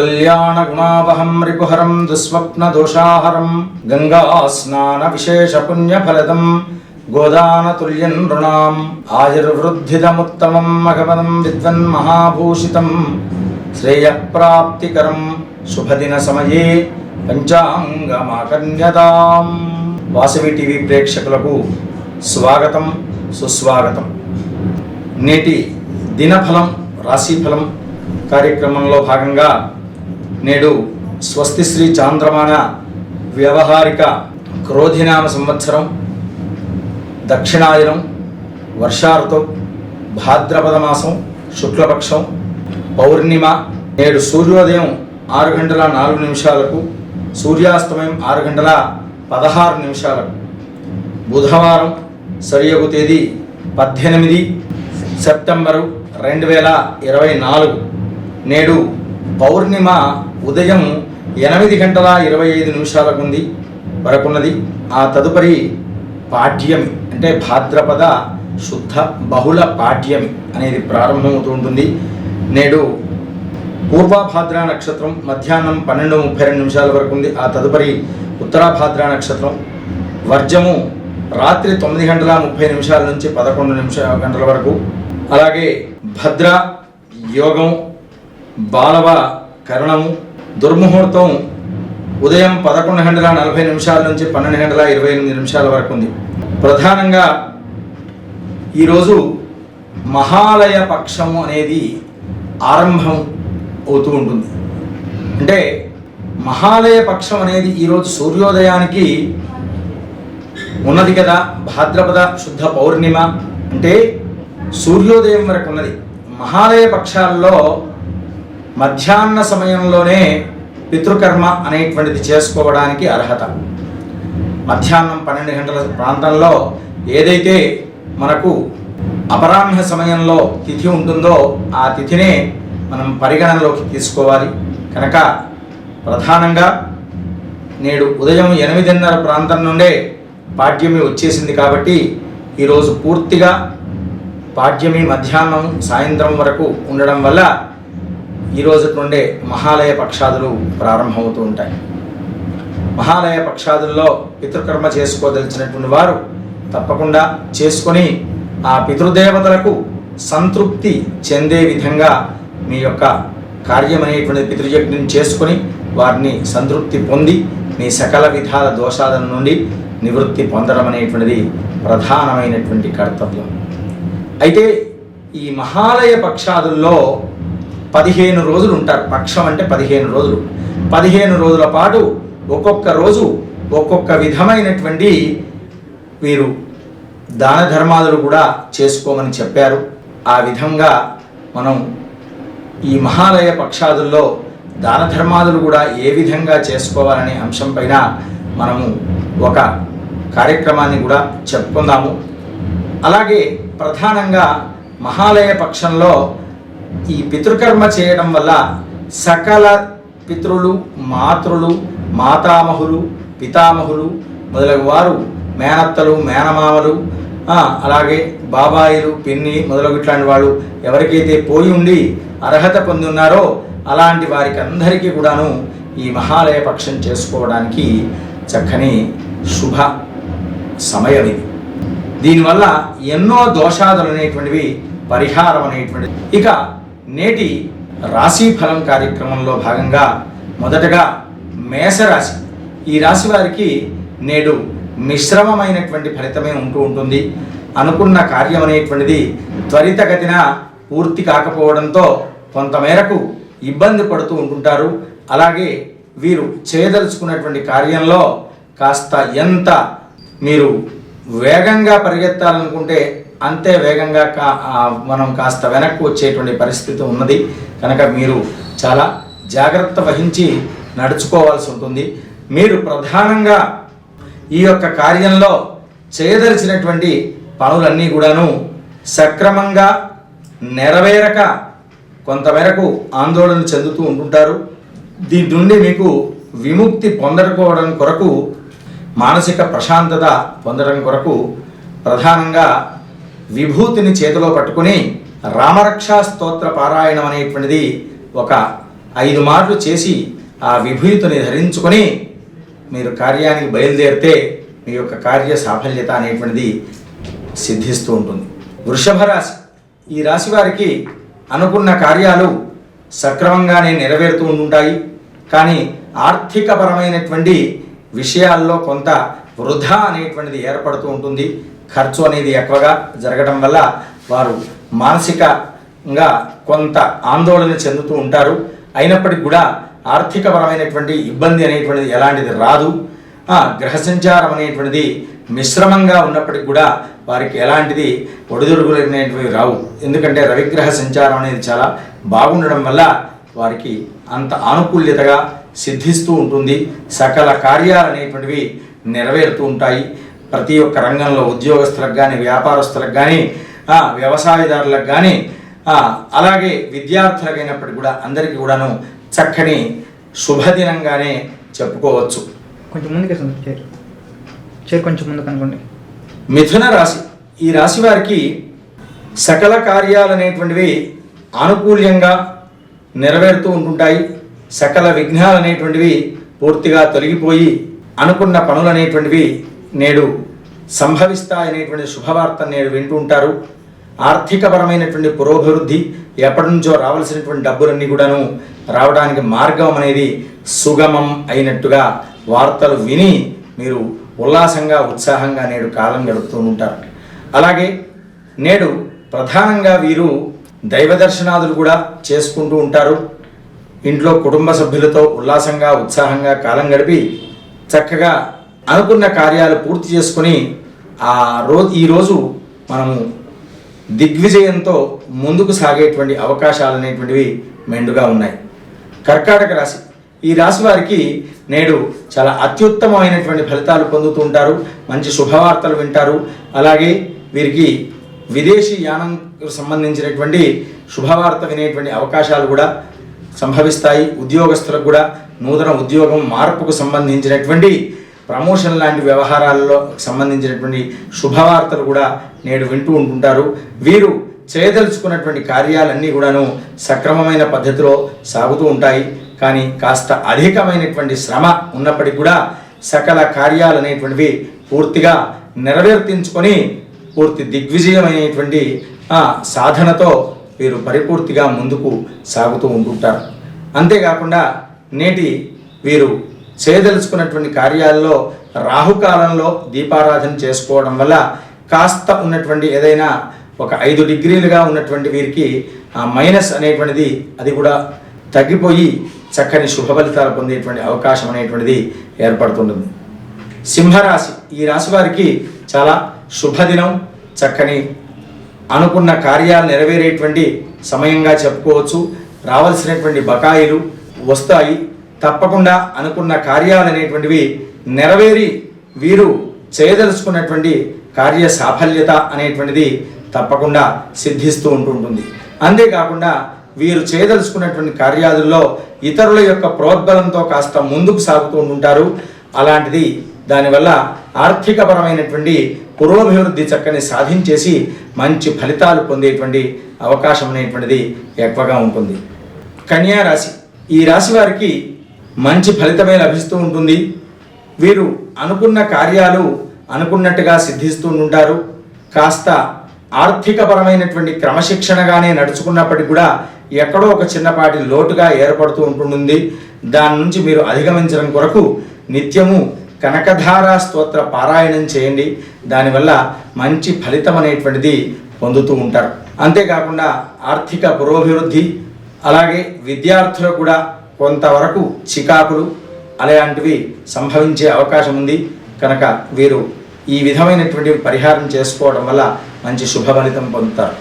శ్రీకళ్యాణగుణావహం రిపుహరం దుస్వప్నదోషాహరం గంగాస్నానవిశేషపుణ్యఫలదం గోదానతుల్యం నృణాం ఆయుర్వృద్ధిదముత్తమం మఘవదం విద్వన్మహాభూషితం శ్రేయప్రాప్తికరం శుభదిన సమయే పంచాంగమాకన్యతాం Vasavi TV ప్రేక్షకులకు స్వాగతం సుస్వాగతం. నేటి దినఫలం రాశిఫలం కార్యక్రమంలో భాగంగా నేడు స్వస్తి శ్రీ చాంద్రమాన వ్యవహారిక క్రోధినామ సంవత్సరం దక్షిణాయనం వర్షాఋతం భాద్రపద మాసం శుక్లపక్షం పౌర్ణిమ నేడు సూర్యోదయం ఆరు గంటల నాలుగు నిమిషాలకు సూర్యాస్తమయం ఆరు గంటల పదహారు నిమిషాలకు బుధవారం సరియగు తేదీ పద్దెనిమిది సెప్టెంబరు రెండు వేల ఇరవై నాలుగు. నేడు పౌర్ణిమ ఉదయం ఎనిమిది గంటల ఇరవై ఐదు నిమిషాలకు ఉంది వరకున్నది. ఆ తదుపరి పాఠ్యమి అంటే భాద్రపద శుద్ధ బహుళ పాఠ్యమి అనేది ప్రారంభమవుతూ ఉంటుంది. నేడు పూర్వభాద్ర నక్షత్రం మధ్యాహ్నం పన్నెండు ముప్పై రెండు నిమిషాల వరకు ఉంది. ఆ తదుపరి ఉత్తరాభాద్ర నక్షత్రం వర్జము రాత్రి తొమ్మిది గంటల ముప్పై నిమిషాల నుంచి పదకొండు నిమిషాల గంటల వరకు. అలాగే భద్ర యోగం బాలవ కరణము దుర్ముహూర్తం ఉదయం పదకొండు గంటల నలభై నిమిషాల నుంచి పన్నెండు గంటల ఇరవై ఎనిమిది నిమిషాల వరకు ఉంది. ప్రధానంగా ఈరోజు మహాలయ పక్షము అనేది ఆరంభం అవుతూ ఉంటుంది. అంటే మహాలయ పక్షం అనేది ఈరోజు సూర్యోదయానికి ఉన్నది కదా భాద్రపద శుద్ధ పౌర్ణిమ. అంటే సూర్యోదయం వరకు ఉన్నది. మహాలయ పక్షాల్లో మధ్యాహ్న సమయంలోనే పితృకర్మ అనేటువంటిది చేసుకోవడానికి అర్హత. మధ్యాహ్నం పన్నెండు గంటల ప్రాంతంలో ఏదైతే మనకు అపరాహ్న సమయంలో తిథి ఉంటుందో ఆ తిథినే మనం పరిగణనలోకి తీసుకోవాలి. కనుక ప్రధానంగా నేడు ఉదయం ఎనిమిదిన్నర ప్రాంతం నుండే పాడ్యమి వచ్చేసింది కాబట్టి ఈరోజు పూర్తిగా పాడ్యమి మధ్యాహ్నం సాయంత్రం వరకు ఉండడం వల్ల ఈ రోజు నుండే మహాలయ పక్షాదులు ప్రారంభమవుతూ ఉంటాయి. మహాలయ పక్షాదుల్లో పితృకర్మ చేసుకోదలిచినటువంటి వారు తప్పకుండా చేసుకొని ఆ పితృదేవతలకు సంతృప్తి చెందే విధంగా మీ యొక్క కార్యం అనేటువంటి పితృయజ్ఞం చేసుకొని వారిని సంతృప్తి పొంది మీ సకల విధాల దోషాల నుండి నివృత్తి పొందడం అనేటువంటిది ప్రధానమైనటువంటి కర్తవ్యం. అయితే ఈ మహాలయ పక్షాదుల్లో పదిహేను రోజులు ఉంటారు. పక్షం అంటే పదిహేను రోజులు. పదిహేను రోజుల పాటు ఒక్కొక్క రోజు ఒక్కొక్క విధమైనటువంటి వీరు దాన ధర్మాదులు కూడా చేసుకోమని చెప్పారు. ఆ విధంగా మనం ఈ మహాలయ పక్షాదుల్లో దాన ధర్మాదులు కూడా ఏ విధంగా చేసుకోవాలనే అంశంపైన మనము ఒక కార్యక్రమాన్ని కూడా చెప్పుకుందాము. అలాగే ప్రధానంగా మహాలయ పక్షంలో ఈ పితృకర్మ చేయడం వల్ల సకల పితృలు మాతృలు మాతామహులు పితామహులు మొదలగు వారు మేనత్తలు మేనమామలు అలాగే బాబాయిలు పిన్ని మొదలగు ఇట్లాంటి వాళ్ళు ఎవరికైతే పోయి ఉండి అర్హత పొందున్నారో అలాంటి వారికి అందరికీ కూడాను ఈ మహాలయ పక్షం చేసుకోవడానికి చక్కని శుభ సమయం ఇది దీనివల్ల ఎన్నో దోషాదులు అనేటువంటివి పరిహారం అనేటువంటిది. ఇక నేటి రాశి ఫలం కార్యక్రమంలో భాగంగా మొదటగా మేషరాశి. ఈ రాశి వారికి నేడు మిశ్రమమైనటువంటి ఫలితమే ఉంటూ ఉంటుంది. అనుకున్న కార్యం అనేటువంటిది త్వరితగతిన పూర్తి కాకపోవడంతో కొంతమేరకు ఇబ్బంది పడుతూ ఉంటుంటారు. అలాగే వీరు చేయదలుచుకున్నటువంటి కార్యంలో కాస్త ఎంత మీరు వేగంగా పరిగెత్తాలనుకుంటే అంతే వేగంగా కా మనం కాస్త వెనక్కు వచ్చేటువంటి పరిస్థితి ఉన్నది. కనుక మీరు చాలా జాగ్రత్త వహించి నడుచుకోవాల్సి ఉంటుంది. మీరు ప్రధానంగా ఈ యొక్క కార్యంలో చేయదలిచినటువంటి పనులన్నీ కూడాను సక్రమంగా నెరవేరక కొంతమేరకు ఆందోళన చెందుతూ ఉంటుంటారు. దీని నుండి మీకు విముక్తి పొందకపోవడం కొరకు మానసిక ప్రశాంతత పొందడం కొరకు ప్రధానంగా విభూతిని చేతిలో పట్టుకుని రామరక్షా స్తోత్ర పారాయణం అనేటువంటిది ఒక ఐదు మార్లు చేసి ఆ విభూతిని ధరించుకొని మీరు కార్యానికి బయలుదేరితే మీ యొక్క కార్య సాఫల్యత అనేటువంటిది సిద్ధిస్తూ ఉంటుంది. వృషభ రాశి. ఈ రాశి వారికి అనుకున్న కార్యాలు సక్రమంగానే నెరవేరుతూ ఉంటాయి కానీ ఆర్థికపరమైనటువంటి విషయాల్లో కొంత వృధా అనేటువంటిది ఏర్పడుతూ ఉంటుంది. ఖర్చు అనేది ఎక్కువగా జరగడం వల్ల వారు మానసికంగా కొంత ఆందోళన చెందుతూ ఉంటారు. అయినప్పటికీ కూడా ఆర్థికపరమైనటువంటి ఇబ్బంది అనేటువంటిది ఎలాంటిది రాదు. గ్రహ సంచారం అనేటువంటిది మిశ్రమంగా ఉన్నప్పటికి కూడా వారికి ఎలాంటిది ఒడిదుడుగులు అనేటివి రావు. ఎందుకంటే రవిగ్రహ సంచారం అనేది చాలా బాగుండడం వల్ల వారికి అంత ఆనుకూల్యతగా సిద్ధిస్తూ ఉంటుంది. సకల కార్యాలు అనేటువంటివి నెరవేరుతూ ఉంటాయి. ప్రతి ఒక్క రంగంలో ఉద్యోగస్తులకు కానీ వ్యాపారస్తులకు కానీ వ్యవసాయదారులకు కానీ అలాగే విద్యార్థులకైనప్పటికీ కూడా అందరికీ కూడాను చక్కని శుభదినంగానే చెప్పుకోవచ్చు. కొంచెం ముందుకే చేరు కొంచెం ముందు అనుకోండి మిథున రాశి. ఈ రాశి వారికి సకల కార్యాలు అనేటువంటివి ఆనుకూల్యంగా నెరవేరుతూ ఉంటుంటాయి. సకల విఘ్నాలు అనేటువంటివి పూర్తిగా తొలగిపోయి అనుకున్న పనులు అనేటువంటివి నేడు సంభవిస్తాయనేటువంటి శుభవార్త నేడు వింటూ ఉంటారు. ఆర్థికపరమైనటువంటి పురోభివృద్ధి ఎప్పటి నుంచో రావాల్సినటువంటి డబ్బులన్నీ కూడాను రావడానికి మార్గం అనేది సుగమం అయినట్టుగా వార్తలు విని మీరు ఉల్లాసంగా ఉత్సాహంగా నేడు కాలం గడుపుతూ ఉంటారు. అలాగే నేడు ప్రధానంగా వీరు దైవ దర్శనాదులు కూడా చేసుకుంటూ ఉంటారు. ఇంట్లో కుటుంబ సభ్యులతో ఉల్లాసంగా ఉత్సాహంగా కాలం గడిపి చక్కగా అనుకున్న కార్యాలు పూర్తి చేసుకుని ఆ రోజు ఈరోజు మనము దిగ్విజయంతో ముందుకు సాగేటువంటి అవకాశాలు అనేటువంటివి మెండుగా ఉన్నాయి. కర్కాటక రాశి ఈ రాశి వారికి నేడు చాలా అత్యుత్తమమైనటువంటి ఫలితాలు పొందుతూ ఉంటారు. మంచి శుభవార్తలు వింటారు. అలాగే వీరికి విదేశీ యానం సంబంధించినటువంటి శుభవార్త వినేటువంటి అవకాశాలు కూడా సంభవిస్తాయి. ఉద్యోగస్తులకు కూడా నూతన ఉద్యోగం మార్పుకు సంబంధించినటువంటి ప్రమోషన్ లాంటి వ్యవహారాల్లో సంబంధించినటువంటి శుభవార్తలు కూడా నేడు వింటూ ఉంటుంటారు. వీరు చేయదలుచుకున్నటువంటి కార్యాలన్నీ కూడాను సక్రమమైన పద్ధతిలో సాగుతూ ఉంటాయి. కానీ కాస్త అధికమైనటువంటి శ్రమ ఉన్నప్పటికీ కూడా సకల కార్యాలు అనేటువంటివి పూర్తిగా నెరవేర్తించుకొని పూర్తి దిగ్విజయమైనటువంటి ఆ, సాధనతో వీరు పరిపూర్తిగా ముందుకు సాగుతూ ఉంటుంటారు. అంతేకాకుండా నేటి వీరు చేయదలుచుకున్నటువంటి కార్యాల్లో రాహుకాలంలో దీపారాధన చేసుకోవడం వల్ల కాస్త ఉన్నటువంటి ఏదైనా ఒక ఐదు డిగ్రీలుగా ఉన్నటువంటి వీరికి ఆ మైనస్ అనేటువంటిది అది కూడా తగ్గిపోయి చక్కని శుభ ఫలితాలు పొందేటువంటి అవకాశం అనేటువంటిది ఏర్పడుతుంటుంది. సింహరాశి ఈ రాశి వారికి చాలా శుభదినం చక్కని అనుకున్న కార్యాలు నెరవేరేటువంటి సమయంగా చెప్పుకోవచ్చు. రావాల్సినటువంటి బకాయిలు వస్తాయి. తప్పకుండా అనుకున్న కార్యాలు అనేటువంటివి నెరవేరి వీరు చేయదలుచుకున్నటువంటి కార్య సాఫల్యత అనేటువంటిది తప్పకుండా సిద్ధిస్తూ ఉంటుంటుంది. అంతేకాకుండా వీరు చేయదలుచుకున్నటువంటి కార్యాలలో ఇతరుల యొక్క ప్రోద్బలంతో కాస్త ముందుకు సాగుతూ ఉంటారు అలాంటిది దానివల్ల ఆర్థికపరమైనటువంటి పురోభివృద్ధి చక్కని సాధించేసి మంచి ఫలితాలు పొందేటువంటి అవకాశం అనేటువంటిది ఎక్కువగా ఉంటుంది. కన్యా రాశి. ఈ రాశి వారికి మంచి ఫలితమే లభిస్తూ ఉంటుంది. వీరు అనుకున్న కార్యాలు అనుకున్నట్టుగా సిద్ధిస్తూ ఉంటారు కాస్త ఆర్థికపరమైనటువంటి క్రమశిక్షణగానే నడుచుకున్నప్పటికీ కూడా ఎక్కడో ఒక చిన్నపాటి లోటుగా ఏర్పడుతూ ఉంటుంది దాని నుంచి మీరు అధిగమించడం కొరకు నిత్యము కనకధారా స్తోత్ర పారాయణం చేయండి. దానివల్ల మంచి ఫలితం అనేటువంటిది పొందుతూ ఉంటారు. అంతేకాకుండా ఆర్థిక పురోభివృద్ధి అలాగే విద్యార్థులకు కూడా కొంతవరకు చికాకులు అలాంటివి సంభవించే అవకాశం ఉంది. కనుక వీరు ఈ విధమైనటువంటి పరిహారం చేసుకోవడం వల్ల మంచి శుభ ఫలితం పొందుతారు.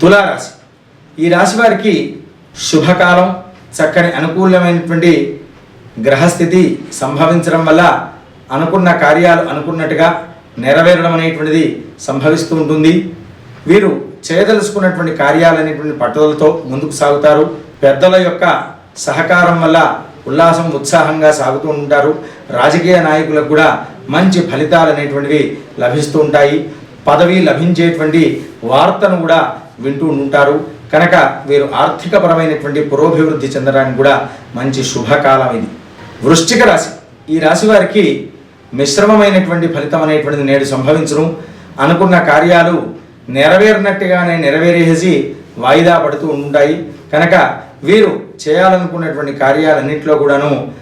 తులారాశి. ఈ రాశి వారికి శుభకాలం చక్కని అనుకూలమైనటువంటి గ్రహస్థితి సంభవించడం వల్ల అనుకున్న కార్యాలు అనుకున్నట్టుగా నెరవేరడం అనేటువంటిది సంభవిస్తూ ఉంటుంది. వీరు చేయదలుచుకున్నటువంటి కార్యాలు అనేటువంటి పట్టుదలతో ముందుకు సాగుతారు. పెద్దల యొక్క సహకారం వల్ల ఉల్లాసం ఉత్సాహంగా సాగుతూ ఉంటారు. రాజకీయ నాయకులకు కూడా మంచి ఫలితాలు అనేటువంటివి లభిస్తూ ఉంటాయి. పదవి లభించేటువంటి వార్తను కూడా వింటూ ఉంటారు. కనుక వీరు ఆర్థికపరమైనటువంటి పురోభివృద్ధి చెందడానికి కూడా మంచి శుభకాలం ఇది. వృశ్చిక రాశి. ఈ రాశి వారికి మిశ్రమమైనటువంటి ఫలితం అనేటువంటిది నేడు సంభవించును. అనుకున్న కార్యాలు నెరవేరినట్టుగానే నెరవేరేసి వాయిదా పడుతూ ఉంటాయి. కనుక వీరు చేయాలనుకున్నటువంటి కార్యాలన్నింటిలో కూడాను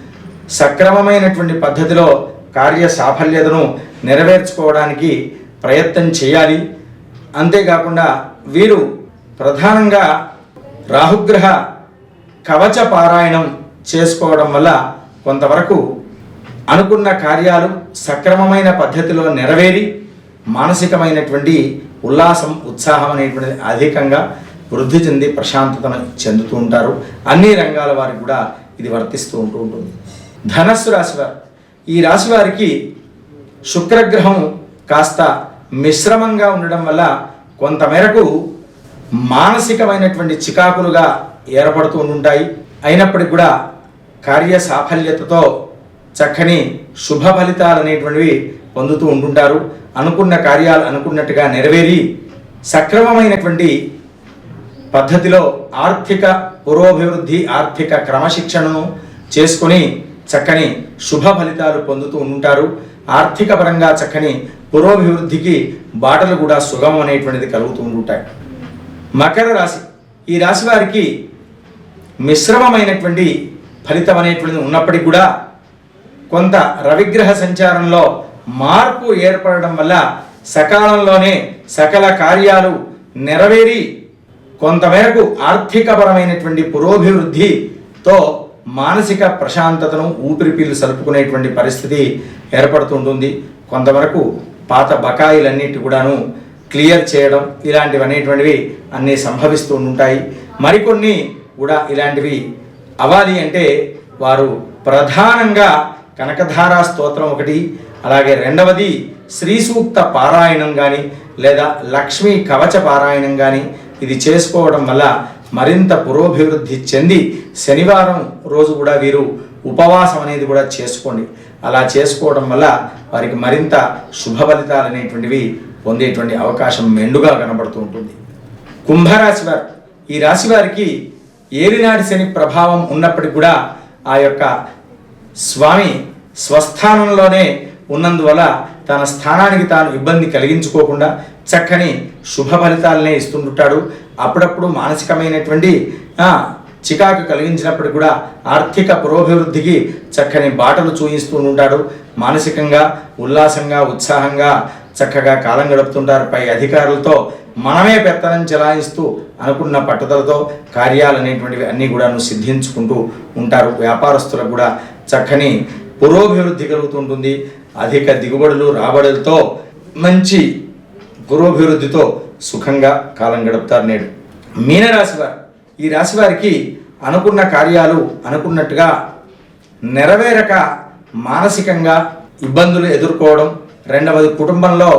సక్రమమైనటువంటి పద్ధతిలో కార్య సాఫల్యతను నెరవేర్చుకోవడానికి ప్రయత్నం చేయాలి. అంతేకాకుండా వీరు ప్రధానంగా రాహుగ్రహ కవచ పారాయణం చేసుకోవడం వల్ల కొంతవరకు అనుకున్న కార్యాలు సక్రమమైన పద్ధతిలో నెరవేరి మానసికమైనటువంటి ఉల్లాసం ఉత్సాహం అనేటువంటిది అధికంగా వృద్ధి చెంది ప్రశాంతతను చెందుతూ ఉంటారు. అన్ని రంగాల వారికి కూడా ఇది వర్తిస్తూ ఉంటూ ఉంటుంది. ధనస్సు రాశివారు. ఈ రాశి వారికి శుక్రగ్రహం కాస్త మిశ్రమంగా ఉండడం వల్ల కొంతమేరకు మానసికమైనటువంటి చికాకులుగా ఏర్పడుతూ ఉంటాయి. అయినప్పటికీ కూడా కార్య సాఫల్యతతో చక్కని శుభ ఫలితాలు అనేటువంటివి పొందుతూ ఉంటుంటారు. అనుకున్న కార్యాలు అనుకున్నట్టుగా నెరవేరి సక్రమమైనటువంటి పద్ధతిలో ఆర్థిక పురోభివృద్ధి ఆర్థిక క్రమశిక్షణను చేసుకొని చక్కని శుభ ఫలితాలు పొందుతూ ఉంటారు ఆర్థిక పరంగా చక్కని పురోభివృద్ధికి బాటలు కూడా సుగమం అనేటువంటిది కలుగుతూ ఉంటాయి మకర రాశి. ఈ రాశి వారికి మిశ్రమమైనటువంటి ఫలితం అనేటువంటిది ఉన్నప్పటికీ కూడా కొంత రవిగ్రహ సంచారంలో మార్పు ఏర్పడడం వల్ల సకాలంలోనే సకల కార్యాలు నెరవేరి కొంతమేరకు ఆర్థికపరమైనటువంటి పురోభివృద్ధితో మానసిక ప్రశాంతతను ఊపిరి పీలు సలుపుకునేటువంటి పరిస్థితి ఏర్పడుతుంటుంది కొంతవరకు పాత బకాయిలన్నిటి కూడాను క్లియర్ చేయడం ఇలాంటివి అనేటువంటివి అన్నీ సంభవిస్తూ ఉంటాయి. మరికొన్ని కూడా ఇలాంటివి అవ్వాలి అంటే వారు ప్రధానంగా కనకధారా స్తోత్రం ఒకటి అలాగే రెండవది శ్రీ సూక్త పారాయణం కానీ లేదా లక్ష్మీ కవచ పారాయణం కానీ ఇది చేసుకోవడం వల్ల మరింత పురోభివృద్ధి చెంది శనివారం రోజు కూడా వీరు ఉపవాసం అనేది కూడా చేసుకోండి. అలా చేసుకోవడం వల్ల వారికి మరింత శుభ ఫలితాలు అనేటువంటివి పొందేటువంటి అవకాశం మెండుగా కనబడుతూ ఉంటుంది. కుంభరాశి వారు ఈ రాశి వారికి ఏలినాటి శని ప్రభావం ఉన్నప్పటికీ కూడా ఆ యొక్క స్వామి స్వస్థానంలోనే ఉన్నందువల్ల తన స్థానానికి తాను ఇబ్బంది కలిగించుకోకుండా చక్కని శుభ ఫలితాలనే ఇస్తుంటాడు అప్పుడప్పుడు మానసికమైనటువంటి చికాకు కలిగించినప్పుడు కూడా ఆర్థిక పురోభివృద్ధికి చక్కని బాటలు చూయిస్తూ ఉంటాడు మానసికంగా ఉల్లాసంగా ఉత్సాహంగా చక్కగా కాలం గడుపుతుంటారు. పై అధికారులతో మనమే పెత్తనం చెలాయిస్తూ అనుకున్న పట్టుదలతో కార్యాలు అనేటువంటివి అన్నీ కూడాను సిద్ధించుకుంటూ ఉంటారు. వ్యాపారస్తులకు కూడా చక్కని పురోభివృద్ధి కలుగుతుంటుంది. అధిక దిగుబడులు రాబడులతో మంచి పురోభివృద్ధితో సుఖంగా కాలం గడుపుతారు నేడు. మీనరాశి వారు ఈ రాశి వారికి అనుకున్న కార్యాలు అనుకున్నట్టుగా నెరవేరక మానసికంగా ఇబ్బందులు ఎదుర్కోవడం రెండవది కుటుంబంలో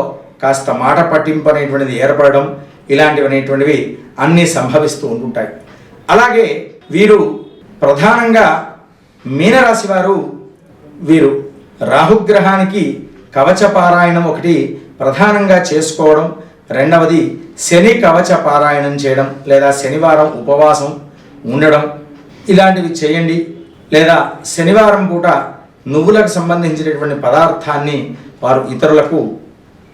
కాస్త మాట పట్టింపు అనేటువంటిది ఏర్పడడం ఇలాంటివి అనేటువంటివి అన్నీ సంభవిస్తూ ఉంటుంటాయి. అలాగే వీరు ప్రధానంగా మీనరాశి వారు వీరు రాహుగ్రహానికి కవచ పారాయణం ఒకటి ప్రధానంగా చేసుకోవడం రెండవది శని కవచ పారాయణం చేయడం లేదా శనివారం ఉపవాసం ఉండడం ఇలాంటివి చేయండి. లేదా శనివారం పూట నువ్వులకు సంబంధించినటువంటి పదార్థాన్ని వారు ఇతరులకు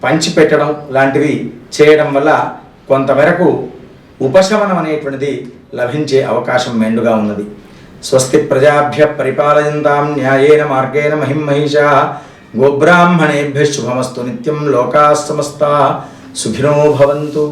పంచిపెట్టడం లాంటివి చేయడం వల్ల కొంతమేరకు ఉపశమనం అనేటువంటిది లభించే అవకాశం మెండుగా ఉన్నది. స్వస్తి ప్రజాభ్య పరిపాలయంతాం న్యాయేన మార్గేణ మహిమహిషా గోబ్రాహ్మణేభ్య శుభమస్తు నిత్యం లోకా సమస్త సుఖినో భవంతు.